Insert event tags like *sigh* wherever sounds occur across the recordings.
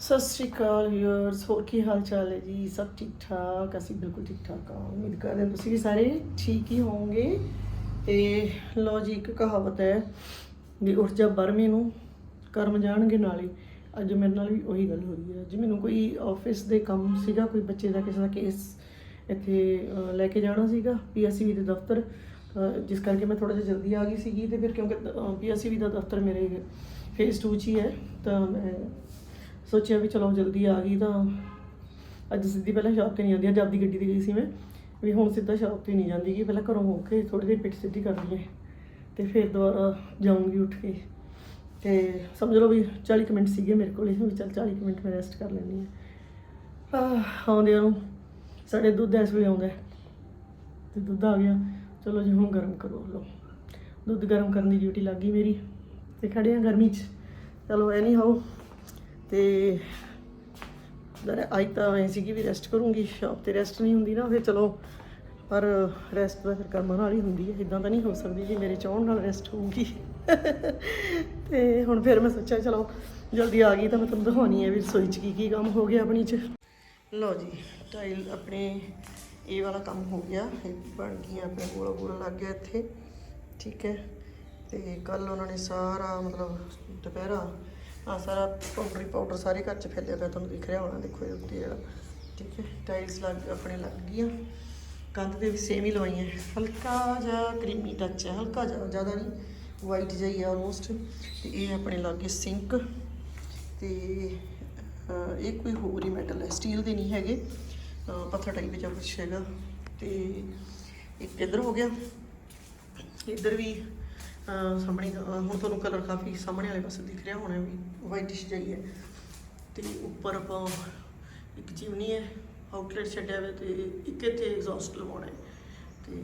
ਸਤਿ ਸ਼੍ਰੀ ਅਕਾਲ ਵੀਅਰਸ ਹੋਰ ਕੀ ਹਾਲ ਚਾਲ ਹੈ ਜੀ? ਸਭ ਠੀਕ ਠਾਕ? ਅਸੀਂ ਬਿਲਕੁਲ ਠੀਕ ਠਾਕ ਹਾਂ। ਉਮੀਦ ਕਰਦੇ ਹਾਂ ਤੁਸੀਂ ਵੀ ਸਾਰੇ ਠੀਕ ਹੀ ਹੋਵੋਗੇ। ਤੇ ਲੋ ਜੀ, ਇੱਕ ਕਹਾਵਤ ਹੈ ਵੀ ਉੱਠ ਜਾ ਬਰਮੇ ਨੂੰ, ਕਰਮ ਜਾਣਗੇ ਨਾਲੇ। ਅੱਜ ਮੇਰੇ ਨਾਲ ਵੀ ਉਹੀ ਗੱਲ ਹੋਈ ਹੈ। ਅੱਜ ਮੈਨੂੰ ਕੋਈ ਆਫਿਸ ਦੇ ਕੰਮ ਸੀਗਾ, ਕੋਈ ਬੱਚੇ ਦਾ ਕਿਸੇ ਦਾ ਕੇਸ ਇੱਥੇ ਲੈ ਕੇ ਜਾਣਾ ਸੀਗਾ ਪੀਐਸਸੀ ਦੇ ਦਫ਼ਤਰ। ਜਿਸ ਕਰਕੇ ਮੈਂ ਥੋੜਾ ਜਿਹਾ ਜਲਦੀ ਆ ਗਈ ਸੀਗੀ ਤੇ ਫਿਰ ਕਿਉਂਕਿ ਪੀਐਸਸੀ ਦਾ ਦਫ਼ਤਰ ਮੇਰੇ ਫੇਸ 2 ਚ ਹੀ ਹੈ, ਤਾਂ ਮੈਂ ਸੋਚਿਆ ਵੀ ਚਲੋ ਜਲਦੀ ਆ ਗਈ ਤਾਂ ਅੱਜ ਸਿੱਧੀ ਪਹਿਲਾਂ ਸ਼ਾਪ ਤੇ ਨਹੀਂ ਜਾਂਦੀ, ਅੱਜ ਆਪਦੀ ਗੱਡੀ ਤੇ ਗਈ ਸੀ ਮੈਂ, ਵੀ ਹੁਣ ਸਿੱਧਾ ਸ਼ਾਪ ਤੇ ਨਹੀਂ ਜਾਂਦੀ ਕਿ ਪਹਿਲਾਂ ਘਰੋਂ ਹੋ ਕੇ ਥੋੜੀ ਦੇਰ ਪਿੱਠ ਸਿੱਧੀ ਕਰਦੀ ਹੈ ਤੇ ਫਿਰ ਦੁਬਾਰਾ ਜਾਊਂਗੀ ਉੱਠ ਕੇ। ਤੇ ਸਮਝ ਲਓ ਵੀ 40 ਕੁ ਮਿੰਟ ਸੀਗੇ ਮੇਰੇ ਕੋਲ, ਵੀ ਚੱਲ 40 ਕੁ ਮਿੰਟ ਮੈਂ ਰੈਸਟ ਕਰ ਲੈਂਦੀ ਹਾਂ। ਆਹ, ਆਉਂਦਿਆਂ ਨੂੰ ਸਾਡੇ ਦੁੱਧ ਇਸ ਵੇਲੇ ਆਉਂਦਾ ਹੈ। ਤੇ ਦੁੱਧ ਆ ਗਿਆ। ਚਲੋ ਜੀ, ਹੁਣ ਗਰਮ ਕਰੋ ਲਓ। ਦੁੱਧ ਗਰਮ ਕਰਨ ਦੀ ਡਿਊਟੀ ਲੱਗ ਗਈ ਮੇਰੀ। ਤੇ ਖੜੇ ਆ ਗਰਮੀ 'ਚ। ਚਲੋ ਐਨੀ ਹਾਓ ਤੇ ਅੱਜ ਤਾਂ ਐ ਸੀ ਕਿ ਵੀ ਰੈਸਟ ਕਰੂੰਗੀ ਸ਼ਾਪ ਤੇ ਰੈਸਟ ਨਹੀਂ ਹੁੰਦੀ ਨਾ, ਫਿਰ ਚਲੋ, ਪਰ ਰੈਸਟ ਤਾਂ ਫਿਰ ਕਰਮਾਂ ਨਾਲ ਹੀ ਹੁੰਦੀ ਹੈ ਇਦਾਂ ਤਾਂ ਨਹੀਂ ਹੋ ਸਕਦੀ ਜੀ ਮੇਰੇ ਚਾਹਣ ਨਾਲ ਰੈਸਟ ਹੋਊਗੀ। ਤੇ ਹੁਣ ਫਿਰ ਮੈਂ ਸੋਚਿਆ, ਚਲੋ, ਜਲਦੀ ਆ ਗਈ ਤਾਂ ਮੈਂ ਤੁਹਾਨੂੰ ਦਿਖਾਉਣੀ ਹੈ ਵੀ ਰਸੋਈ 'ਚ ਕੀ ਕੀ ਕੰਮ ਹੋ ਗਿਆ ਆਪਣੀ 'ਚ। ਲਓ ਜੀ ਟਾਈਲ ਆਪਣੇ ਇਹ ਵਾਲਾ ਕੰਮ ਹੋ ਗਿਆ, ਇਹ ਬਣ ਗਈ ਆਪਣੇ ਗੋਲਾ ਗੋਲਾ ਲੱਗ ਗਿਆ ਇੱਥੇ, ਠੀਕ ਹੈ। ਤੇ ਕੱਲ ਉਹਨਾਂ ਨੇ ਸਾਰਾ ਮਤਲਬ ਦੁਪਹਿਰਾ ਆ ਸਾਰਾ ਪਾਊਡਰ ਹੀ ਪਾਊਡਰ ਸਾਰੇ ਘਰ ਚ ਫੈਲਿਆ ਪਿਆ, ਤੁਹਾਨੂੰ ਦਿਖ ਰਿਹਾ ਹੋਣਾ, ਦੇਖੋ ਇਹ ਉੱਤੇ ਜਿਹੜਾ, ਠੀਕ ਹੈ ਟਾਈਲਸ ਲੱਗ, ਆਪਣੇ ਲੱਗ ਗਈਆਂ। ਕੰਧ ਦੇ ਵੀ ਸੇਮ ਹੀ ਲਵਾਈਆਂ। ਹਲਕਾ ਜਿਹਾ ਕਰੀਮੀ ਟੱਚ ਹੈ, ਹਲਕਾ ਜਿਹਾ, ਜ਼ਿਆਦਾ ਨਹੀਂ ਵਾਈਟ ਜਿਹਾ ਹੀ ਆਲਮੋਸਟ ਤੇ ਇਹ ਆਪਣੇ ਲੱਗੇ ਸਿੰਕ ਤੇ ਇਹ ਕੋਈ ਹੋਰ ਹੀ ਮੈਟਲ ਹੈ ਸਟੀਲ ਦੇ ਨਹੀਂ ਹੈਗੇ। ਪੱਥਰ ਟਾਈਪ ਜਿਹਾ ਕੁਛ ਹੈਗਾ। ਤੇ, ਇੱਕ ਇੱਧਰ ਹੋ ਗਿਆ। ਇੱਧਰ ਵੀ ਸਾਹਮਣੇ ਹੁਣ ਤੁਹਾਨੂੰ ਕਲਰ ਕਾਫੀ ਸਾਹਮਣੇ ਵਾਲੇ ਪਾਸੇ ਦਿਖ ਰਿਹਾ ਹੋਣਾ ਵੀ ਵਾਈਟਿਸ਼ ਜਿਹੀ ਹੈ। ਤੇ ਉੱਪਰ ਆਪਾਂ ਇੱਕ ਚਿਮਨੀ ਹੈ ਆਊਟਲੈਟ ਛੱਡਿਆ ਹੋਇਆ ਤੇ ਇੱਕ ਇੱਥੇ ਐਗਜ਼ੌਸਟ ਲਵਾਉਣਾ ਹੈ। ਤੇ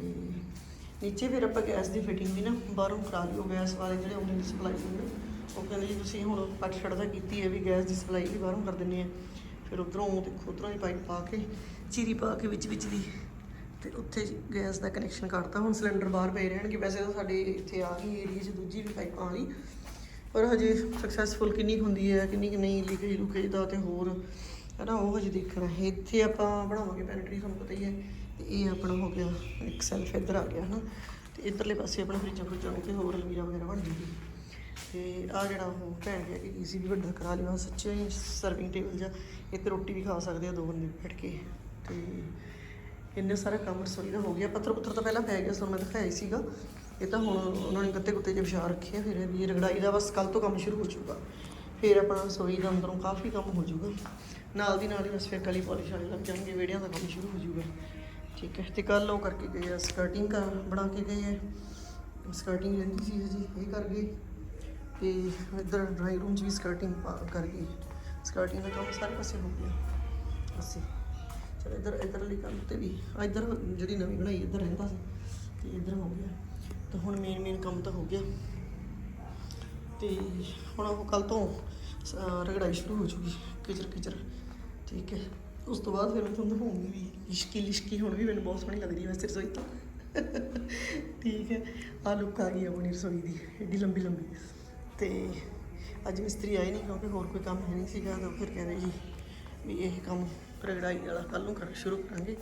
ਨੀਚੇ ਫਿਰ ਆਪਾਂ ਗੈਸ ਦੀ ਫਿਟਿੰਗ ਵੀ ਨਾ ਬਾਹਰੋਂ ਕਰਾ ਲਿਓ, ਗੈਸ ਵਾਲੇ ਜਿਹੜੇ ਉਹਨਾਂ ਦੀ ਸਪਲਾਈ ਹੁੰਦੇ ਉਹ ਕਹਿੰਦੇ ਜੀ ਤੁਸੀਂ ਹੁਣ ਪੱਟ ਛੱਡਦਾ ਕੀਤੀ ਹੈ ਵੀ ਗੈਸ ਦੀ ਸਪਲਾਈ ਵੀ ਬਾਹਰੋਂ ਕਰ ਦਿੰਦੇ ਆ ਫਿਰ ਉਧਰੋਂ ਦੇਖੋ, ਉਧਰੋਂ ਹੀ ਪਾਈਪ ਪਾ ਕੇ, ਚੀਰੀ ਪਾ ਕੇ ਵਿੱਚ ਵਿੱਚ ਦੀ ਤੇ ਉੱਥੇ ਗੈਸ ਦਾ ਕਨੈਕਸ਼ਨ ਕਰਤਾ ਹੁਣ ਸਿਲੰਡਰ ਬਾਹਰ ਪਏ ਰਹਿਣਗੇ। ਵੈਸੇ ਤਾਂ ਸਾਡੇ ਇੱਥੇ ਆ ਗਈ ਏਰੀਆ 'ਚ ਦੂਜੀ ਵੀ ਪਾਈਪਾਂ ਵਾਲੀ ਪਰ ਹਜੇ ਸਕਸੈਸਫੁਲ ਕਿੰਨੀ ਹੁੰਦੀ ਹੈ, ਕਿੰਨੀ ਕੁ ਨਹੀਂ, ਲੀਕੇਜ ਲੂਕੇਜ ਦਾ ਤੇ ਹੋਰ। ਹੈ ਨਾ ਉਹ ਹਜੇ ਦੇਖਣਾ ਹੈ। ਇੱਥੇ ਆਪਾਂ ਬਣਾਵਾਂਗੇ ਪੈਨਟਰੀ ਤੁਹਾਨੂੰ ਪਤਾ ਹੀ ਹੈ। ਤੇ ਇਹ ਆਪਣਾ ਹੋ ਗਿਆ, ਇੱਕ ਸੈਲਫ ਇੱਧਰ ਆ ਗਿਆ, ਹਨਾ। ਤੇ ਇੱਧਰਲੇ ਪਾਸੇ ਆਪਣਾ ਫਰਿੱਜਾਂ ਫਰਿੱਜਾਂ ਨੂੰ ਤੇ ਹੋਰ ਅਲਮੀਰਾ ਵਗੈਰਾ ਬਣ ਜੂਗੀ। ਤੇ ਆ ਜਿਹੜਾ ਉਹ ਭੈਣ ਗਿਆ ਕਿ ਈਜ਼ੀ ਵੀ ਵੱਡਾ ਕਰਾ ਲਿਆ ਸੱਚੇ ਸਰਵਿੰਗ ਟੇਬਲ ਜਾਂ ਇੱਥੇ ਰੋਟੀ ਵੀ ਖਾ ਸਕਦੇ ਆ ਦੋ ਬੰਦੇ ਬੈਠ ਕੇ। ਤੇ ਇੰਨੇ ਸਾਰਾ ਕੰਮ ਰਸੋਈ ਦਾ ਹੋ ਗਿਆ। ਪੱਥਰ ਪੁੱਤਰ ਤਾਂ ਪਹਿਲਾਂ ਪੈ ਗਿਆ ਸੋ ਮੈਂ ਦਿਖਾਇਆ ਹੀ ਸੀਗਾ। ਇਹ ਤਾਂ ਹੁਣ ਉਹਨਾਂ ਨੇ ਗੱਤੇ ਗੁੱਤੇ ਜਿਹੇ ਵਿਛਾ ਰੱਖੇ ਆ, ਫਿਰ ਇਹ ਵੀ ਰਗੜਾਈ ਦਾ ਬਸ ਕੱਲ ਤੋਂ ਕੰਮ ਸ਼ੁਰੂ ਹੋ ਜਾਊਗਾ। ਫਿਰ ਆਪਣਾ ਰਸੋਈ ਦਾ ਅੰਦਰੋਂ ਕਾਫੀ ਕੰਮ ਹੋ ਜਾਊਗਾ। ਨਾਲ ਦੀ ਨਾਲ ਹੀ ਬਸ ਫਿਰ ਕਲੀ ਪਾਲਿਸ਼ ਵਾਲੇ ਲੱਗ ਜਾਣਗੇ, ਵਿਹੜਿਆਂ ਦਾ ਕੰਮ ਸ਼ੁਰੂ ਹੋ ਜਾਊਗਾ। ਠੀਕ ਹੈ, ਤੇ ਕੱਲ ਉਹ ਕਰਕੇ ਗਏ ਆ ਸਕਰਟਿੰਗ ਕਰ ਬਣਾ ਕੇ ਗਏ ਆ। ਸਕਰਟਿੰਗ ਰਹਿੰਦੀ ਸੀ ਜੀ, ਇਹ ਕਰ ਗਏ। ਤੇ ਇੱਧਰ ਡਰਾਈ ਰੂਮ 'ਚ ਵੀ ਸਕਰਟਿੰਗ ਕਰ ਗਈ ਸਕਰਟਿੰਗ ਦਾ ਕੰਮ ਸਾਰੇ ਪਾਸੇ ਹੋ ਗਿਆ। ਅਸੀਂ ਚਲੋ ਇੱਧਰ ਇੱਧਰਲੀ ਕੰਧ ਤੇ ਵੀ। ਇੱਧਰ ਜਿਹੜੀ ਨਵੀਂ ਬਣਾਈ, ਇੱਧਰ ਰਹਿੰਦਾ ਸੀ। ਤੇ ਇੱਧਰ ਹੋ ਗਿਆ। ਤਾਂ ਹੁਣ ਮੇਨ ਮੇਨ ਕੰਮ ਤਾਂ ਹੋ ਗਿਆ। ਤੇ ਹੁਣ ਉਹ ਕੱਲ ਤੋਂ ਰਗੜਾਈ ਸ਼ੁਰੂ ਹੋ ਜੂਗੀ। ਕਿਚਰ ਕਿਚਰ। ਠੀਕ ਹੈ। ਉਸ ਤੋਂ ਬਾਅਦ ਫਿਰ ਮੈਂ ਤੁਹਾਨੂੰ ਦਿਖਾਉਂਗੀ ਵੀ ਲਿਸ਼ਕੀ ਲਿਸ਼ਕੀ ਹੁਣ ਵੀ ਮੈਨੂੰ ਬਹੁਤ ਸੋਹਣੀ ਲੱਗਦੀ ਹੈ ਵੈਸੇ ਰਸੋਈ ਤਾਂ। ਠੀਕ ਹੈ। ਆ ਲੁੱਕ ਆ ਗਈ ਆਪਣੀ ਰਸੋਈ ਦੀ। ਏਡੀ ਲੰਬੀ ਲੰਬੀ। ਤੇ ਅੱਜ ਮਿਸਤਰੀ ਆਏ ਨਹੀਂ ਕਿਉਂਕਿ ਹੋਰ ਕੋਈ ਕੰਮ ਹੈ ਨਹੀਂ ਸੀਗਾ, ਤਾਂ ਫਿਰ ਕਹਿੰਦੇ ਜੀ ਵੀ ਇਹ ਕੰਮ ਰਗੜਾਈ ਵਾਲਾ ਕੱਲ ਨੂੰ ਕਰ ਸ਼ੁਰੂ ਕਰਾਂਗੇ।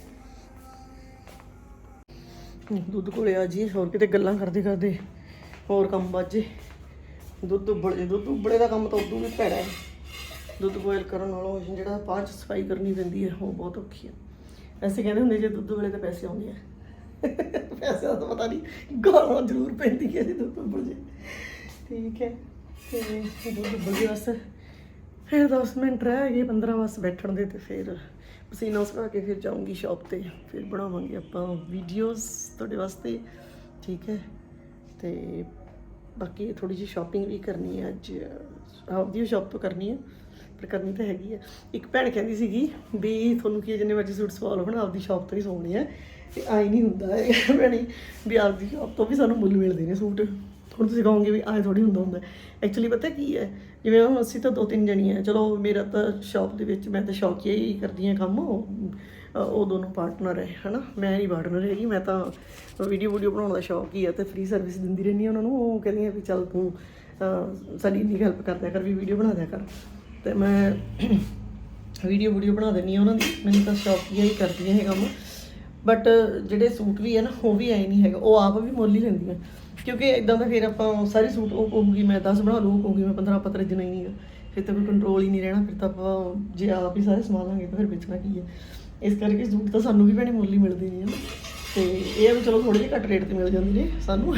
ਦੁੱਧ ਕੋਲੇ ਆ ਜੀ, ਹੋਰ ਕਿਤੇ ਗੱਲਾਂ ਕਰਦੇ ਕਰਦੇ ਹੋਰ ਕੰਮ ਬਾਜੇ ਦੁੱਧ ਉਬਲ ਜੇ, ਦੁੱਧ ਉਬਲੇ ਦਾ ਕੰਮ ਤਾਂ ਉਦੋਂ ਵੀ ਭੈੜਾ ਹੈ। ਦੁੱਧ ਬੋਇਲ ਕਰਨ ਨਾਲੋਂ ਜਿਹੜਾ ਪਾਂਚ ਸਫ਼ਾਈ ਕਰਨੀ ਪੈਂਦੀ ਹੈ, ਉਹ ਬਹੁਤ ਔਖੀ ਹੈ। ਐਸੇ ਕਹਿੰਦੇ ਹੁੰਦੇ, ਜੇ ਦੁੱਧ ਵੇਲੇ ਤਾਂ ਪੈਸੇ ਆਉਂਦੇ ਆ। ਪੈਸੇ ਦਾ ਤਾਂ ਪਤਾ ਨਹੀਂ, ਗਾਲਾਂ ਜ਼ਰੂਰ ਪੈਂਦੀਆਂ ਜੇ ਦੁੱਧ ਉਬਲ ਜੇ। ਠੀਕ ਹੈ, ਤੇ ਦੁੱਧ ਉਬਲ ਗਿਆ ਬਸ। ਫਿਰ 10 ਮਿੰਟ ਰਹਿ ਗਏ 15 ਬਸ ਬੈਠਣ ਦੇ ਤੇ ਫਿਰ ਪਸੀਨਾ ਸੁਕਾ ਕੇ ਫਿਰ ਜਾਊਂਗੀ ਸ਼ਾਪ ਤੇ ਫਿਰ ਬਣਾਵਾਂਗੇ ਆਪਾਂ ਵੀਡੀਓਜ਼ ਤੁਹਾਡੇ ਵਾਸਤੇ ਠੀਕ ਹੈ? ਤੇ ਬਾਕੀ ਥੋੜੀ ਜਿਹੀ ਸ਼ਾਪਿੰਗ ਵੀ ਕਰਨੀ ਹੈ ਅੱਜ ਆਪਦੀ ਸ਼ਾਪ ਤੋਂ ਕਰਨੀ ਹੈ ਪਰ ਕਰਨੀ ਤਾਂ ਹੈਗੀ ਹੈ। ਇੱਕ ਭੈਣ ਕਹਿੰਦੀ ਸੀਗੀ ਵੀ ਤੁਹਾਨੂੰ ਕੀ ਹੈ, ਜਿੰਨੇ ਮਰਜ਼ੀ ਸੂਟ ਸਵਾ ਲਓ ਹਨਾ ਆਪਦੀ ਸ਼ਾਪ ਤੋਂ ਹੀ ਸਵਾਉਣੇ ਆ ਤੇ ਆਈ ਨਹੀਂ ਹੁੰਦਾ ਹੈ ਭੈਣੀ ਵੀ ਆਪਦੀ ਸ਼ਾਪ ਤੋਂ ਵੀ ਸਾਨੂੰ ਮੁੱਲ ਮਿਲਦੇ ਨੇ ਸੂਟ। ਹੁਣ ਤੁਸੀਂ ਕਹੋਗੇ ਵੀ ਆਏ ਥੋੜੀ ਹੁੰਦਾ ਹੁੰਦਾ। ਐਕਚੁਅਲੀ ਪਤਾ ਕੀ ਹੈ, ਜਿਵੇਂ ਹੁਣ ਅਸੀਂ ਤਾਂ ਦੋ ਤਿੰਨ ਜਣੀਆਂ ਚਲੋ ਮੇਰਾ ਤਾਂ ਸ਼ਾਪ ਦੇ ਵਿੱਚ ਮੈਂ ਤਾਂ ਸ਼ੌਕੀਆ ਹੀ ਕਰਦੀ ਹਾਂ ਕੰਮ, ਉਹ ਉਹ ਦੋਨੋਂ ਪਾਰਟਨਰ ਹੈ, ਹਨਾ? ਮੈਂ ਨਹੀਂ ਪਾਰਟਨਰ ਹੈਗੀ, ਮੈਂ ਤਾਂ ਵੀਡੀਓ ਵੀਡੀਓ ਬਣਾਉਣ ਦਾ ਸ਼ੌਕ ਹੀ ਹੈ ਤੇ ਫ੍ਰੀ ਸਰਵਿਸ ਦਿੰਦੀ ਰਹਿੰਦੀ ਹਾਂ ਉਹਨਾਂ ਨੂੰ, ਉਹ ਕਹਿੰਦੀਆਂ ਵੀ ਚੱਲ ਤੂੰ ਸਾਡੀ ਇੰਨੀ ਹੈਲਪ ਕਰ ਦਿਆ ਕਰ, ਵੀ ਵੀਡੀਓ ਬਣਾ ਦਿਆ ਕਰ। ਤੇ ਮੈਂ ਵੀਡੀਓ ਵੀਡੀਓ ਬਣਾ ਦਿੰਦੀ ਆ ਉਹਨਾਂ ਦੀ, ਮੈਨੂੰ ਤਾਂ ਸ਼ੌਕ ਹੀ ਕਰਦੀਆਂ ਇਹ ਕੰਮ। ਬਟ ਜਿਹੜੇ ਸੂਟ ਵੀ ਹੈ ਨਾ, ਉਹ ਵੀ ਐ ਨਹੀਂ ਹੈਗਾ, ਉਹ ਆਪ ਵੀ ਮੁੱਲ ਹੀ ਲੈਂਦੀਆਂ। ਕਿਉਂਕਿ ਇਦਾਂ ਦਾ ਫਿਰ ਆਪਾਂ ਸਾਰੇ ਸੂਟ ਉਹ ਕਹੂਗੀ ਮੈਂ 10 ਬਣਾ ਲਊ, ਉਹ ਕਹੂਗੀ ਮੈਂ 15 ਪਤਰ ਜਿੰਨਾ ਹੀ ਨਹੀਂ ਗਾ ਫਿਰ ਤਾਂ ਕੋਈ ਕੰਟਰੋਲ ਹੀ ਨਹੀਂ ਰਹਿਣਾ, ਫਿਰ ਤਾਂ ਆਪਾਂ ਜੇ ਆਪ ਹੀ ਸਾਰੇ ਸੰਭਾਲਾਂਗੇ ਤਾਂ ਫਿਰ ਵੇਚਣਾ ਕੀ ਹੈ ਇਸ ਕਰਕੇ ਸੂਟ ਤਾਂ ਸਾਨੂੰ ਵੀ ਭੈਣੇ ਮੁੱਲ ਹੀ ਮਿਲਦੇ ਨੇ ਨਾ ਤੇ ਇਹ ਆ ਵੀ ਚਲੋ ਥੋੜੇ ਜਿਹੇ ਘੱਟ ਰੇਟ ਤੇ ਮਿਲ ਜਾਂਦੇ ਨੇ ਸਾਨੂੰ।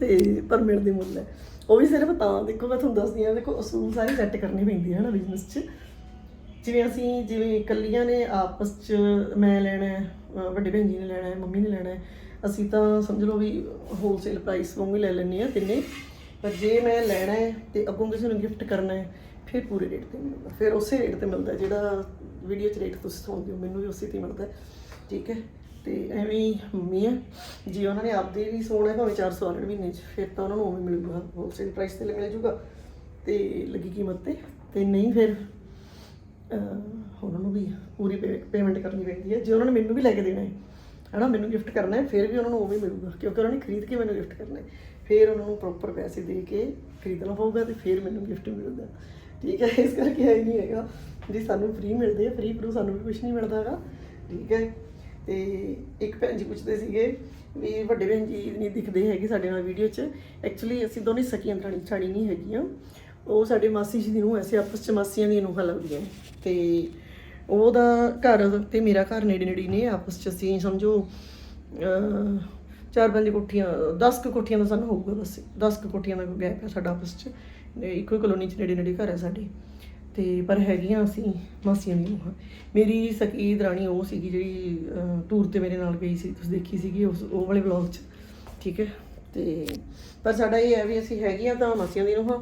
ਤੇ ਪਰ ਮਿਲਦੇ ਮੁੱਲ ਹੈ। ਉਹ ਵੀ ਸਿਰਫ ਤਾਂ, ਦੇਖੋ ਮੈਂ ਤੁਹਾਨੂੰ ਦੱਸਦੀ ਹਾਂ, ਦੇਖੋ ਅਸੂਲ ਸਾਰੇ ਸੈੱਟ ਕਰਨੇ ਪੈਂਦੇ ਆ ਨਾ ਬਿਜ਼ਨਸ 'ਚ। ਜਿਵੇਂ ਅਸੀਂ ਜਿਵੇਂ ਇਕੱਲੀਆਂ ਨੇ ਆਪਸ 'ਚ ਮੈਂ ਲੈਣਾ ਵੱਡੇ ਭੈਣ ਜੀ ਨੇ ਲੈਣਾ ਮੰਮੀ ਨੇ ਲੈਣਾ ਅਸੀਂ ਤਾਂ ਸਮਝ ਲਓ ਵੀ ਹੋਲਸੇਲ ਪ੍ਰਾਈਸ ਵਾਂਗੂ ਹੀ ਲੈ ਲੈਂਦੇ ਆ ਤਿੰਨੇ ਪਰ ਜੇ ਮੈਂ ਲੈਣਾ ਹੈ ਤੇ ਅੱਗੋਂ ਕਿਸੇ ਨੂੰ ਗਿਫਟ ਕਰਨਾ ਹੈ, ਫਿਰ ਪੂਰੇ ਰੇਟ ਤੇ ਮਿਲਦਾ। ਫਿਰ ਉਸੇ ਰੇਟ ਤੇ ਮਿਲਦਾ ਜਿਹੜਾ ਵੀਡੀਓ 'ਚ ਰੇਟ ਤੁਸੀਂ ਸੁਣਦੇ ਹੋ, ਮੈਨੂੰ ਵੀ ਉਸੇ ਤੇ ਮਿਲਦਾ ਠੀਕ ਹੈ? ਤੇ ਐਵੇਂ ਹੀ ਮੰਮੀ ਆ ਜੀ ਉਹਨਾਂ ਨੇ ਆਪਦੇ ਵੀ ਸੋਣਾ ਭਾਵੇਂ 400 ਵਾਲੇ ਮਹੀਨੇ 'ਚ, ਫਿਰ ਤਾਂ ਉਹਨਾਂ ਨੂੰ ਉਵੇਂ ਮਿਲੂਗਾ। ਹੋਲਸੇਲ ਪ੍ਰਾਈਸ ਤੇ ਮਿਲ ਜੂਗਾ ਤੇ ਲੱਗੀ ਕੀਮਤ ਤੇ। ਤੇ ਨਹੀਂ ਫਿਰ ਉਹਨਾਂ ਨੂੰ ਵੀ ਪੂਰੀ ਪੇਮੈਂਟ ਕਰਨੀ ਪੈਂਦੀ ਹੈ। ਜੇ ਉਹਨਾਂ ਨੇ ਮੈਨੂੰ ਵੀ ਲੈ ਕੇ ਦੇਣਾ ਹੈ ਹਨਾ, ਮੈਨੂੰ ਗਿਫਟ ਕਰਨਾ ਹੈ, ਫਿਰ ਵੀ ਉਹਨਾਂ ਨੂੰ ਉਵੇਂ ਹੀ ਮਿਲੂਗਾ, ਕਿਉਂਕਿ ਉਹਨਾਂ ਨੇ ਖਰੀਦ ਕੇ ਮੈਨੂੰ ਗਿਫਟ ਕਰਨਾ ਹੈ। ਫਿਰ ਉਹਨਾਂ ਨੂੰ ਪ੍ਰੋਪਰ ਪੈਸੇ ਦੇ ਕੇ ਖਰੀਦਣਾ ਪਊਗਾ ਤੇ ਫਿਰ ਮੈਨੂੰ ਗਿਫਟ ਮਿਲੂਗਾ। ਠੀਕ ਹੈ, ਇਸ ਕਰਕੇ ਇਹ ਨਹੀਂ ਹੈਗਾ ਜੀ ਸਾਨੂੰ ਫ੍ਰੀ ਮਿਲਦੇ ਆ ਫ੍ਰੀ ਫਰੂ ਸਾਨੂੰ ਵੀ ਕੁਝ ਨਹੀਂ ਮਿਲਦਾ ਹੈਗਾ। ਠੀਕ ਹੈ, ਤੇ ਇੱਕ ਭੈਣ ਜੀ ਪੁੱਛਦੇ ਸੀਗੇ ਵੀ ਵੱਡੇ ਭੈਣ ਜੀ ਨਹੀਂ ਦਿਖਦੇ ਹੈਗੇ ਸਾਡੇ ਨਾਲ ਵੀਡੀਓ 'ਚ। ਐਕਚੁਅਲੀ ਅਸੀਂ ਦੋਨੇ ਸਕੀਆਂ ਦਰਾਣੀ ਛਾੜੀ ਨਹੀਂ ਹੈਗੀਆਂ। ਉਹ ਸਾਡੇ ਮਾਸੀ ਜੀ ਦੀ ਨੂੰ ਐਸੇ ਆਪਸ 'ਚ ਮਾਸੀਆਂ ਦੀਆਂ ਨੂੰਹਾਂ ਲੱਗਦੀਆਂ। ਨੇ। ਤੇ ਉਹਦਾ ਘਰ ਤੇ ਮੇਰਾ ਘਰ ਨੇੜੇ ਨੇੜੇ ਨੇ, ਆਪਸ 'ਚ ਅਸੀਂ ਸਮਝੋ ਚਾਰ ਪੰਜ ਕੋਠੀਆਂ 10 ਕੁ ਕੋਠੀਆਂ ਦਾ ਸਾਨੂੰ ਹੋਊਗਾ ਬਸ 10 ਕੁ ਕੋਠੀਆਂ ਦਾ ਗੈਪ ਹੈ ਸਾਡਾ ਆਪਸ 'ਚ ਇੱਕੋ ਹੀ ਕਲੋਨੀ 'ਚ ਨੇੜੇ ਨੇੜੇ ਘਰ ਹੈ ਸਾਡੇ, ਤੇ ਪਰ ਹੈਗੀਆਂ ਅਸੀਂ ਮਾਸੀਆਂ ਦੀਆਂ ਨੂੰਹਾਂ। ਮੇਰੀ ਸਕੀ ਦਰਾਣੀ ਉਹ ਸੀਗੀ ਜਿਹੜੀ ਟੂਰ ਤੇ ਮੇਰੇ ਨਾਲ ਗਈ ਸੀ ਤੁਸੀਂ ਦੇਖੀ ਸੀਗੀ ਉਸ, ਉਹ ਵਾਲੇ ਵਲੌਗ 'ਚ, ਠੀਕ ਹੈ, ਤੇ ਪਰ ਸਾਡਾ ਇਹ ਹੈ ਵੀ ਅਸੀਂ ਹੈਗੀਆਂ ਤਾਂ ਮਾਸੀਆਂ ਦੀ ਨੂੰਹਾਂ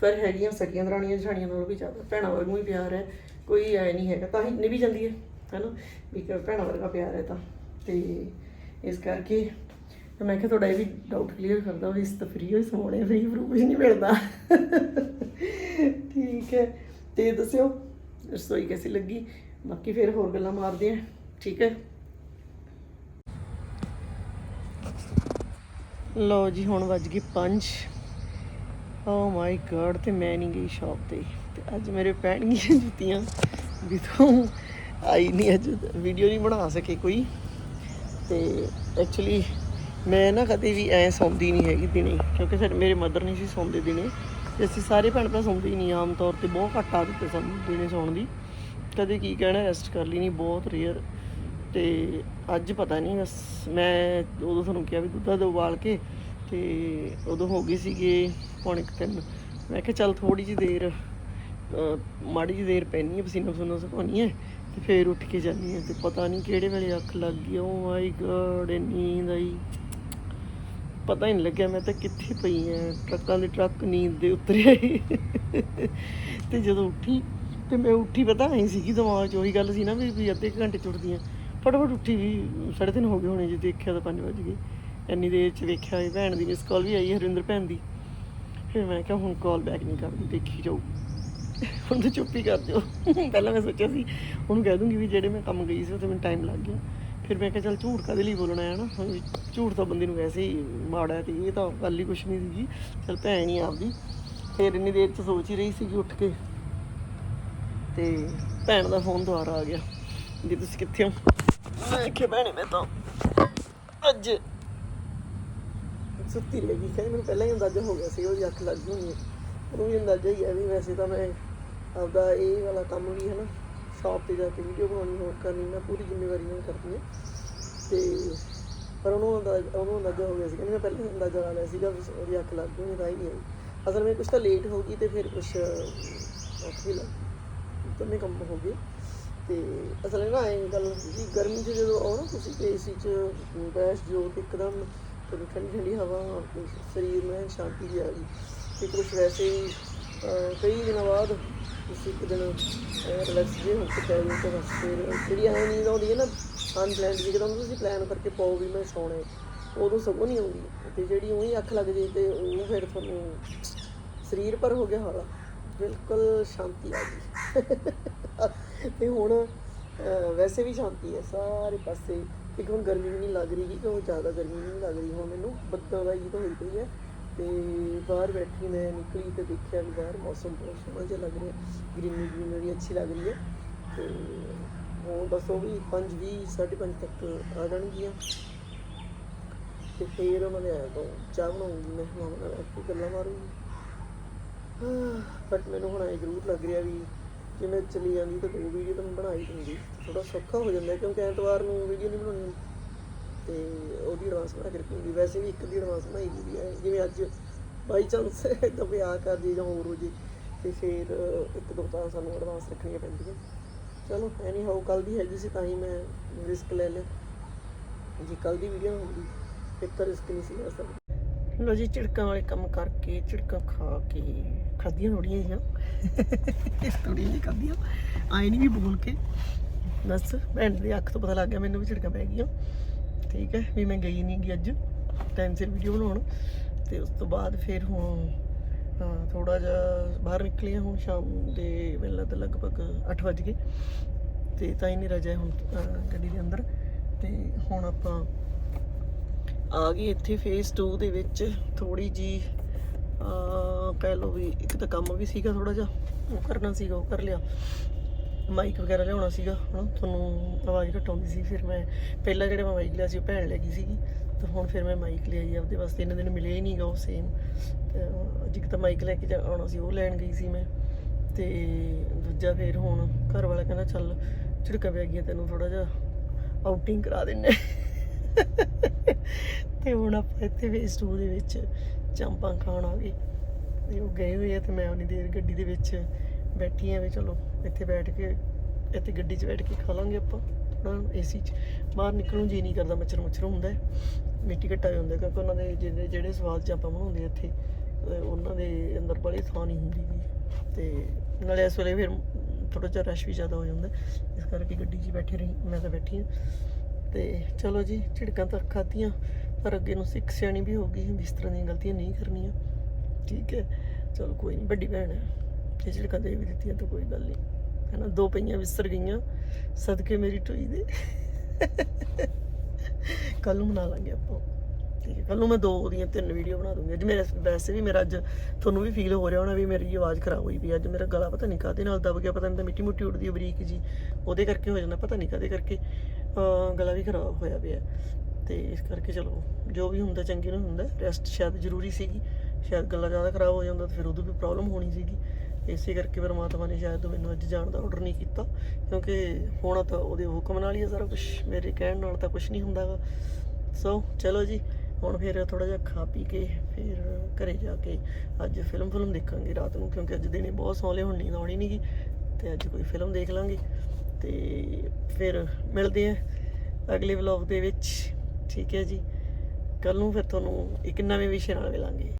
ਪਰ ਹੈਗੀਆਂ ਸਕੀਆਂ ਦਰਾਣੀਆਂ ਜਠਾਣੀਆਂ ਨਾਲੋਂ ਵੀ ਜ਼ਿਆਦਾ। ਭੈਣਾਂ ਵਰਗੂ ਹੀ ਪਿਆਰ ਹੈ, ਕੋਈ ਐ ਨਹੀਂ ਹੈਗਾ। ਤਾਂ ਹੀ ਨਿਭੀ ਜਾਂਦੀ ਹੈ, ਹੈਨਾ? ਵੀ ਕਿ ਭੈਣਾਂ ਵਰਗਾ ਪਿਆਰ ਹੈ ਤਾਂ। ਤੇ ਇਸ ਕਰਕੇ ਮੈਂ ਕਿਹਾ ਤੁਹਾਡਾ ਇਹ ਵੀ ਡਾਊਟ ਕਲੀਅਰ ਕਰਦਾ ਵੀ ਇਸ ਤਾਂ ਫ੍ਰੀ ਹੋਈ ਸਮਾਉਣੇ ਫ੍ਰੀ ਫਰੂ ਕੁਝ ਨਹੀਂ ਮਿਲਦਾ। ਠੀਕ ਹੈ। ਤੇ ਦੱਸਿਓ, ਰਸੋਈ ਕਿਵੇਂ ਲੱਗੀ? ਬਾਕੀ ਫਿਰ ਹੋਰ ਗੱਲਾਂ ਮਾਰਦੇ ਆ ਠੀਕ ਹੈ? ਲੋ ਜੀ, ਹੁਣ ਵੱਜ ਗਈ 5 ਓ ਮਾਈ ਗॉड ਤੇ ਮੈਂ ਨਹੀਂ ਗਈ ਸ਼ਾਪ ਤੇ। ਤੇ ਅੱਜ ਮੇਰੇ ਪੈਣਗੀਆਂ *laughs* ਜੁੱਤੀਆਂ ਵੀ ਤੂੰ ਆਈ ਨਹੀਂ ਅੱਜ। ਵੀਡੀਓ ਨਹੀਂ ਬਣਾ ਸਕੇ ਕੋਈ। ਤੇ ਐਕਚੁਅਲੀ ਮੈਂ ਨਾ ਕਦੇ ਵੀ ਐ ਸੌਂਦੀ ਨਹੀਂ ਹੈਗੀ ਦਿਨੇ, ਕਿਉਂਕਿ ਸਾਡੇ ਮੇਰੇ ਮਦਰ ਨਹੀਂ ਸੀ ਸੌਂਦੇ ਦਿਨੇ। ਤੇ ਅਸੀਂ ਸਾਰੇ ਭੈਣ ਭਰਾ ਸੌਂਦੇ ਹੀ ਨਹੀਂ ਆਮ ਤੌਰ ਤੇ, ਬਹੁਤ ਘੱਟ ਆਦਤ ਹੈ ਸਾਨੂੰ ਦਿਨੇ ਸੌਣ ਦੀ। ਕਦੇ ਕੀ ਕਹਿਣਾ ਰੈਸਟ ਕਰ ਲਈ ਨਹੀਂ, ਬਹੁਤ ਰੇਅਰ ਤੇ ਅੱਜ ਪਤਾ ਨਹੀਂ, ਬਸ ਮੈਂ ਉਦੋਂ ਤੁਹਾਨੂੰ ਕਿਹਾ ਵੀ ਦੁੱਧ ਦਾ ਉਬਾਲ ਕੇ ਤੇ ਉਦੋਂ ਹੋ ਗਈ ਸੀਗੇ ਪੌਣੇ ਕੁ ਤਿੰਨ। ਮੈਂ ਕਿਹਾ ਚੱਲ ਥੋੜੀ ਜਿਹੀ ਦੇਰ ਮਾੜੀ ਜਿਹੀ ਦੇਰ ਪੈਣੀ ਹੈ ਪਸੀਨਾ ਪਸੀਨਾ ਸੁਕਾਉਣੀ ਹੈ ਤੇ ਫੇਰ ਉੱਠ ਕੇ ਜਾਨੀ ਹੈ ਤੇ ਪਤਾ ਨਹੀਂ ਕਿਹੜੇ ਵੇਲੇ ਅੱਖ ਲੱਗ ਗਈ ਓ ਮਾਈ ਗॉड ਨੀਂਦ ਆਈ। ਪਤਾ ਹੀ ਨਹੀਂ ਲੱਗਿਆ, ਮੈਂ ਤਾਂ ਕਿੱਥੇ ਪਈ ਐ ਟਰੱਕਾਂ ਦੇ ਟਰੱਕ ਨੀਂਦ ਦੇ ਉਤਰਿਆ ਹੀ। ਤੇ ਜਦੋਂ ਉੱਠੀ, ਤੇ ਮੈਂ ਉੱਠੀ ਪਤਾ ਨਹੀਂ ਸੀ ਕਿ ਦਿਮਾਗ 'ਚ, ਉਹੀ ਗੱਲ ਸੀ ਨਾ ਵੀ ਅੱਧੇ ਕੁ ਘੰਟੇ ਚੁੱਟਦੀਆਂ ਉੱਠਦੀ ਫਟਾਫਟ ਉੱਠੀ ਵੀ, ਸਾਢੇ ਤਿੰਨ ਹੋ ਗਏ ਹੋਣੇ, ਜੇ ਦੇਖਿਆ ਤਾਂ 5 ਵਜ ਗਏ। ਇੰਨੀ ਦੇਰ 'ਚ ਵੇਖਿਆ ਇਹ ਭੈਣ ਦੀ ਮਿਸ ਕਾਲ ਵੀ ਆਈ, ਹਰਿੰਦਰ ਭੈਣ ਦੀ। ਫਿਰ ਮੈਂ ਕਿਹਾ, ਹੁਣ ਕਾਲ ਬੈਕ ਨਹੀਂ ਕਰਦੀ, ਦੇਖੀ ਜਾਊ। ਹੁਣ ਤਾਂ ਚੁੱਪ ਹੀ ਕਰ ਦਿਓ ਪਹਿਲਾਂ ਮੈਂ ਸੋਚਿਆ ਸੀ, ਉਹਨੂੰ ਕਹਿ ਦੂੰਗੀ ਵੀ ਜਿਹੜੇ ਮੈਂ ਕੰਮ ਗਈ ਸੀ, ਉੱਥੇ ਮੈਨੂੰ ਟਾਈਮ ਲੱਗ ਗਿਆ। ਫਿਰ ਮੈਂ ਕਿਹਾ, ਚੱਲ ਝੂਠ ਕਾਹਦੇ ਲਈ ਬੋਲਣਾ ਹੈ ਨਾ? ਝੂਠ ਤਾਂ ਬੰਦੇ ਨੂੰ ਵੈਸੇ ਹੀ ਮਾੜਾ ਹੈ ਤੇ ਇਹ ਤਾਂ ਗੱਲ ਹੀ ਕੁਛ ਨਹੀਂ ਸੀਗੀ। ਚੱਲ ਭੈਣ ਹੀ ਆਪਦੀ। ਫਿਰ ਇੰਨੀ ਦੇਰ ਚ ਸੋਚ ਹੀ ਰਹੀ ਸੀਗੀ ਉੱਠ ਕੇ। ਤੇ ਭੈਣ ਦਾ ਫੋਨ ਦੁਬਾਰਾ ਆ ਗਿਆ। ਵੀ ਤੁਸੀਂ ਕਿੱਥੇ ਹੋ? ਮੈਂ ਭੈਣੇ, ਮੈਂ ਤਾਂ ਅੱਜ ਸੁੱਤੀ ਰਹਿ ਗਈ। ਕਹਿੰਦੀ ਮੈਨੂੰ ਪਹਿਲਾਂ ਹੀ ਅੰਦਾਜ਼ਾ ਹੋ ਗਿਆ ਸੀ ਉਹਦੀ ਅੱਖ ਲੱਗ ਹੋਣੀ। ਹੈ ਉਹਨੂੰ ਵੀ ਅੰਦਾਜ਼ਾ ਹੀ ਹੈ ਵੀ ਵੈਸੇ ਤਾਂ ਮੈਂ ਆਪਦਾ ਇਹ ਵਾਲਾ ਕੰਮ ਵੀ ਹੈ ਨਾ ਸ਼ਾਪ ਤੇ ਜਾ ਕੇ ਵੀਡੀਓ ਬਣਾਉਣੀ, ਹੋਰ ਕਰਨੀ, ਮੈਂ ਪੂਰੀ ਜ਼ਿੰਮੇਵਾਰੀ ਨਾਲ ਕਰਦੀ ਹਾਂ। ਤੇ ਪਰ ਉਹਨੂੰ ਅੰਦਾਜ਼ਾ ਉਹਨੂੰ ਅੰਦਾਜ਼ਾ ਹੋ ਗਿਆ ਸੀ। ਕਹਿੰਦੀ ਮੈਂ ਪਹਿਲਾਂ ਹੀ ਅੰਦਾਜ਼ਾ ਲਾ ਲਿਆ ਸੀਗਾ ਵੀ ਉਹਦੀ ਅੱਖ ਲੱਗ ਹੋਣੀ, ਤਾਂ ਹੀ ਨਹੀਂ ਆਈ। ਅਸਲ ਵਿੱਚ ਕੁਝ ਤਾਂ ਲੇਟ ਹੋ ਗਈ ਤੇ ਫਿਰ ਕੁਝ ਔਖੀ ਲੱਗ ਦੋਨੇ ਕੰਮ ਹੋ ਗਏ। ਤੇ ਅਸਲ ਵਿੱਚ ਨਾ ਇਹ ਗੱਲ ਜੀ ਗਰਮੀ 'ਚ ਜਦੋਂ ਆਓ ਨਾ ਤੁਸੀਂ ਤੇ ਏਸੀ 'ਚ ਬੈਠ ਜੋ ਤੇ ਇੱਕਦਮ ਤੁਹਾਨੂੰ ਠੰਡੀ ਠੰਡੀ ਹਵਾ ਸਰੀਰ ਨੂੰ ਸ਼ਾਂਤੀ ਜਿਹੀ ਆ ਗਈ। ਤੇ ਕੁਝ ਵੈਸੇ ਹੀ ਅਹ, ਕਈ ਦਿਨਾਂ ਬਾਅਦ ਤੁਸੀਂ ਇੱਕ ਦਿਨ ਰਿਲੈਕਸ ਜੇ ਪੈ ਜਾਓ ਤੇ ਬਸ ਫਿਰ ਜਿਹੜੀ ਐ ਨੀਂਦ ਆਉਂਦੀ ਹੈ ਨਾ ਅਨਪਲੈਨਡ ਜਿਕਦਮ ਤੁਸੀਂ ਪਲਾਨ ਕਰਕੇ ਪਾਓ ਵੀ ਮੈਂ ਸੌਣਾ ਉਦੋਂ ਸਗੋਂ ਨਹੀਂ ਆਉਂਦੀ। ਤੇ ਜਿਹੜੀ ਉਹੀ ਅੱਖ ਲੱਗ ਜੇ ਤੇ ਉਹ ਫਿਰ ਤੁਹਾਨੂੰ ਸਰੀਰ ਪਰ ਹੋ ਗਿਆ ਹਾਲਾ। ਬਿਲਕੁਲ ਸ਼ਾਂਤੀ ਆ ਗਈ। *laughs* ਤੇ ਹੁਣ ਵੈਸੇ ਵੀ ਸ਼ਾਂਤੀ ਹੈ ਸਾਰੇ ਪਾਸੇ ਇੱਕ ਹੁਣ ਗਰਮੀ ਵੀ ਨਹੀਂ ਲੱਗ ਰਹੀ ਕਿ ਉਹ ਜ਼ਿਆਦਾ ਗਰਮੀ ਨਹੀਂ ਲੱਗ ਰਹੀ। ਹੁਣ ਮੈਨੂੰ ਬੱਦਲ ਦਾ ਹੀ ਤਾਂ ਹੋਈ ਪਈ ਹੈ ਤੇ ਬਾਹਰ ਬੈਠੀ ਮੈਂ ਨਿਕਲੀ ਤੇ ਦੇਖਿਆ ਵੀ ਬਾਹਰ ਮੌਸਮ ਬਹੁਤ ਸੋਹਣਾ ਜਿਹਾ ਲੱਗ ਰਿਹਾ, ਗ੍ਰੀਨਰੀ ਗ੍ਰੀਨਰੀ ਅੱਛੀ ਲੱਗ ਰਹੀ ਹੈ। ਤੇ ਹੁਣ ਬਸ ਉਹ ਵੀ 5:20 5:30 ਤੱਕ ਆ ਜਾਣਗੀਆਂ। ਤੇ ਫੇਰ ਉਹਨਾਂ ਦੇ ਆਇਆ ਤੋਂ ਚਾਹ ਬਣਾਉਂਗੀ ਮੈਂ, ਮਾਮਾ ਨਾਲ ਬੈਠ ਕੇ ਗੱਲਾਂ ਮਾਰੂੰਗੀ। ਬਟ ਮੈਨੂੰ ਹੁਣ ਇਹ ਜ਼ਰੂਰ ਲੱਗ ਰਿਹਾ ਵੀ ਜੇ ਮੈਂ ਚਲੀ ਜਾਂਦੀ ਤਾਂ ਦੋ ਵੀਡੀਓ ਤਾਂ ਮੈਂ ਬਣਾ ਥੋੜਾ ਸੌਖਾ ਹੋ ਜਾਂਦਾ ਕਿਉਂਕਿ ਐਤਵਾਰ ਨੂੰ ਵੀਡੀਓ ਨਹੀਂ ਬਣਾਉਣੀ ਤੇ ਉਹਦੀ ਐਡਵਾਂਸ ਬਣਾ ਕੇ ਰੱਖੂੰਗੀ ਵੈਸੇ ਵੀ ਇੱਕ ਦੀ ਐਡਵਾਂਸ ਬਣਾਈ ਹੋਈ ਹੈ। ਜਿਵੇਂ ਅੱਜ ਬਾਈ ਚਾਂਸ ਇਦਾਂ ਵਿਆਹ ਕਰ ਜੇ ਜਾਂ ਹੋਰ ਹੋ ਜੇ ਤੇ ਫਿਰ ਇੱਕ ਦੋ ਤਾਂ ਸਾਨੂੰ ਐਡਵਾਂਸ ਰੱਖਣੀਆਂ ਪੈਂਦੀਆਂ। ਚਲੋ ਐਨੀ ਹਾਊ ਕੱਲ ਦੀ ਹੈਗੀ ਸੀ ਤਾਂ ਹੀ ਮੈਂ ਰਿਸਕ ਲੈ ਲਿਆ। ਜੀ ਕੱਲ ਦੀ ਵੀਡੀਓ ਹੁੰਦੀ ਇੱਕ ਤਾਂ ਰਿਸਕ ਨਹੀਂ ਸੀ ਲੈ ਸਕਦਾ। ਲੋ ਜੀ ਝਿੜਕਾਂ ਵਾਲੇ ਕੰਮ ਕਰਕੇ ਝਿੜਕਾਂ ਖਾ ਕੇ ਖਾਧੀਆਂ ਥੋੜੀਆਂ ਜਿਹੀਆਂ। ਥੋੜੀਆਂ ਜਿਹੀਆਂ ਖਾਧੀਆਂ। ਆਏ ਨਹੀਂ ਵੀ ਬੋਲ ਕੇ। ਬਸ ਭੈਣ ਦੀ ਅੱਖ ਤੋਂ ਪਤਾ ਲੱਗ ਗਿਆ ਮੈਨੂੰ ਵੀ ਝਿੜਕਾਂ ਪੈ ਗਈਆਂ। ਠੀਕ ਹੈ ਵੀ ਮੈਂ ਗਈ ਨਹੀਂ ਗੀ ਅੱਜ ਟਾਈਮ ਸਿਰ ਵੀਡੀਓ ਬਣਾਉਣ। ਤੇ ਉਸ ਤੋਂ ਬਾਅਦ ਫਿਰ ਹੁਣ ਥੋੜਾ ਜਿਹਾ ਬਾਹਰ ਨਿਕਲੀ ਹਾਂ ਹੁਣ ਸ਼ਾਮ ਦੇ ਵੇਲੇ ਤਾਂ ਲਗਭਗ 8 ਵਜ ਗਏ। ਤੇ ਤਾਂ ਹੀ ਨਹੀਂ ਰਜਾ ਹੁਣ ਗੱਡੀ ਦੇ ਅੰਦਰ। ਤੇ ਹੁਣ ਆਪਾਂ ਆ ਗਏ ਇੱਥੇ ਫੇਸ 2 ਦੇ ਵਿੱਚ। ਥੋੜੀ ਜੀ ਕਹਿ ਲਓ ਵੀ ਇੱਕ ਤਾਂ ਕੰਮ ਵੀ ਸੀਗਾ ਥੋੜਾ ਜਿਹਾ, ਉਹ ਕਰਨਾ ਸੀਗਾ, ਉਹ ਕਰ ਲਿਆ। ਮਾਈਕ ਵਗੈਰਾ ਲਿਆਉਣਾ ਸੀਗਾ, ਹਨਾ, ਤੁਹਾਨੂੰ ਆਵਾਜ਼ ਘਟਾਉਂਦੀ ਸੀ। ਫਿਰ ਮੈਂ, ਪਹਿਲਾਂ ਜਿਹੜਾ ਮੈਂ ਮਾਈਕ ਲਿਆ ਸੀ, ਉਹ ਭੈਣ ਲੈ ਗਈ ਸੀਗੀ। ਤੇ ਹੁਣ ਫਿਰ ਮੈਂ ਮਾਈਕ ਲਿਆਈ ਆਪਦੇ ਵਾਸਤੇ। ਇਹਨਾਂ ਦਿਨ ਮਿਲੇ ਹੀ ਨਹੀਂਗਾ ਉਹ ਸੇਮ ਅੱਜ ਇੱਕ ਤਾਂ ਮਾਈਕ ਲੈ ਕੇ ਜਾ- ਆਉਣਾ ਸੀ, ਉਹ ਲੈਣ ਗਈ ਸੀ ਮੈਂ। ਤੇ ਦੂਜਾ ਫਿਰ ਹੁਣ ਘਰ ਵਾਲਾ ਕਹਿੰਦਾ, ਚੱਲ ਝਿੜਕਾਂ ਪੈ ਗਈਆਂ ਤੈਨੂੰ ਥੋੜਾ ਜਿਹਾ ਆਊਟਿੰਗ ਕਰਾ ਦਿੰਨੇ ਤੇ ਹੁਣ ਆਪਾਂ ਇੱਥੇ ਫੇਸ 2 ਦੇ ਵਿੱਚ ਚਾਂਪਾਂ ਖਾਣ ਆ ਗਏ ਤੇ ਉਹ ਗਏ ਹੋਏ ਆ ਤੇ ਮੈਂ ਉਨੀ ਦੇਰ ਗੱਡੀ ਦੇ ਵਿੱਚ ਬੈਠੀ ਆ ਵੀ ਚਲੋ ਇੱਥੇ ਬੈਠ ਕੇ, ਇੱਥੇ ਗੱਡੀ 'ਚ ਬੈਠ ਕੇ ਖਾ ਲਾਂਗੇ ਆਪਾਂ। ਥੋੜਾ ਏਸੀ 'ਚ। ਬਾਹਰ ਨਿਕਲਣ ਨੂੰ ਜੀ ਨਹੀਂ ਕਰਦਾ ਮੱਛਰ ਮੁੱਛਰ ਹੁੰਦਾ ਮਿੱਟੀ ਘੱਟਾ ਵੀ ਹੁੰਦਾ ਕਿਉਂਕਿ ਉਹਨਾਂ ਦੇ ਜਿਹੜੇ ਜਿਹੜੇ ਸਵਾਦ 'ਚ ਆਪਾਂ ਬਣਾਉਂਦੇ ਆ ਇੱਥੇ, ਅਹ ਉਹਨਾਂ ਦੇ ਅੰਦਰ ਬੜੀ ਥਾਂ ਨਹੀਂ ਹੁੰਦੀ ਗੀ। ਤੇ ਨਾਲੇ ਇਸ ਵੇਲੇ ਫਿਰ ਥੋੜਾ ਜਿਹਾ ਰਸ਼ ਵੀ ਜ਼ਿਆਦਾ ਹੋ ਜਾਂਦਾ ਇਸ ਕਰਕੇ ਗੱਡੀ 'ਚ ਹੀ ਬੈਠੇ ਰਹੀ, ਮੈਂ ਤਾਂ ਬੈਠੀ ਹਾਂ। ਤੇ ਚਲੋ ਜੀ, ਝਿੜਕਾਂ ਤਾਂ ਖਾਧੀਆਂ, ਪਰ ਅੱਗੇ ਨੂੰ ਸਿੱਖ ਸਿਆਣੀ ਵੀ ਹੋ ਗਈ ਵੀ ਇਸ ਤਰ੍ਹਾਂ ਦੀਆਂ ਗਲਤੀਆਂ ਨਹੀਂ ਕਰਨੀਆਂ। ਠੀਕ ਹੈ, ਚਲੋ ਕੋਈ ਨਹੀਂ, ਵੱਡੀ ਭੈਣ ਹੈ, ਜੇ ਝਿੜਕਾਂ ਦੇ ਵੀ ਦਿੱਤੀਆਂ ਤਾਂ ਕੋਈ ਗੱਲ ਨਹੀਂ। ਹੈ ਨਾ ਦੋ ਪਈਆਂ ਵਿਸਰ ਗਈਆਂ, ਸਦਕੇ ਮੇਰੀ ਟੋਈ ਦੇ। ਕੱਲ ਨੂੰ ਬਣਾ ਲਾਂਗੇ ਆਪਾਂ। ਠੀਕ ਹੈ ਕੱਲ ਨੂੰ ਮੈਂ ਦੋ ਦੀਆਂ ਤਿੰਨ ਵੀਡੀਓ ਬਣਾ ਦੂੰਗੀ। ਅੱਜ ਮੇਰੇ, ਵੈਸੇ ਵੀ ਮੇਰਾ ਅੱਜ ਤੁਹਾਨੂੰ ਵੀ ਫੀਲ ਹੋ ਰਿਹਾ ਹੋਣਾ ਵੀ ਮੇਰੀ ਆਵਾਜ਼ ਖਰਾਬ ਹੋਈ ਵੀ ਅੱਜ ਮੇਰਾ ਗਲਾ ਪਤਾ ਨਹੀਂ ਕਾਹਦੇ ਨਾਲ ਦਬ ਗਿਆ, ਪਤਾ ਨਹੀਂ ਤਾਂ ਮਿੱਟੀ ਮੁੱਟੀ ਉੱਡਦੀ ਹੈ ਬਰੀਕ ਜੀ ਉਹਦੇ ਕਰਕੇ ਹੋ ਜਾਂਦਾ, ਪਤਾ ਨਹੀਂ ਕਾਹਦੇ ਕਰਕੇ। ਗਲਾ ਵੀ ਖਰਾਬ ਹੋਇਆ ਪਿਆ ਤੇ ਇਸ ਕਰਕੇ ਚਲੋ, ਜੋ ਵੀ ਹੁੰਦਾ ਚੰਗੀ ਨੂੰ ਹੁੰਦਾ ਰੈਸਟ ਸ਼ਾਇਦ ਜ਼ਰੂਰੀ ਸੀਗੀ, ਸ਼ਾਇਦ ਗਲਾ ਜ਼ਿਆਦਾ ਖਰਾਬ ਹੋ ਜਾਂਦਾ ਤਾਂ ਫਿਰ ਉਦੋਂ ਵੀ ਪ੍ਰੋਬਲਮ ਹੋਣੀ ਸੀਗੀ। ਇਸੇ ਕਰਕੇ ਪਰਮਾਤਮਾ ਨੇ ਸ਼ਾਇਦ ਮੈਨੂੰ ਅੱਜ ਜਾਣ ਦਾ ਆਰਡਰ ਨਹੀਂ ਕੀਤਾ, ਕਿਉਂਕਿ ਹੋਣਾ ਤਾਂ ਉਹਦੇ ਹੁਕਮ ਨਾਲ ਹੀ ਹੈ ਸਾਰਾ ਕੁਝ ਮੇਰੇ ਕਹਿਣ ਨਾਲ ਤਾਂ ਕੁਝ ਨਹੀਂ ਹੁੰਦਾਗਾ ਸੋ ਚਲੋ ਜੀ, ਹੁਣ ਫਿਰ ਥੋੜਾ ਜਿਹਾ ਖਾ ਪੀ ਕੇ ਫਿਰ ਘਰੇ ਜਾ ਕੇ ਅੱਜ ਫਿਲਮ ਫਿਲਮ ਦੇਖਾਂਗੇ ਰਾਤ ਨੂੰ, ਕਿਉਂਕਿ ਅੱਜ ਦਿਨੇ ਬਹੁਤ ਸੌਲੇ, ਹੁਣ ਨੀਂਦ ਆਉਣੀ ਨਹੀਂਗੀ ਤੇ ਅੱਜ ਕੋਈ ਫਿਲਮ ਦੇਖ ਲਾਂਗੇ। ਤੇ ਫਿਰ ਮਿਲਦੇ ਆ ਅਗਲੇ ਵਲੌਗ ਦੇ ਵਿੱਚ। ਠੀਕ ਹੈ ਜੀ। ਕੱਲ ਨੂੰ ਫਿਰ ਤੁਹਾਨੂੰ ਇੱਕ ਨਵੇਂ ਵਿਸ਼ੇ ਨਾਲ ਮਿਲਾਂਗੇ।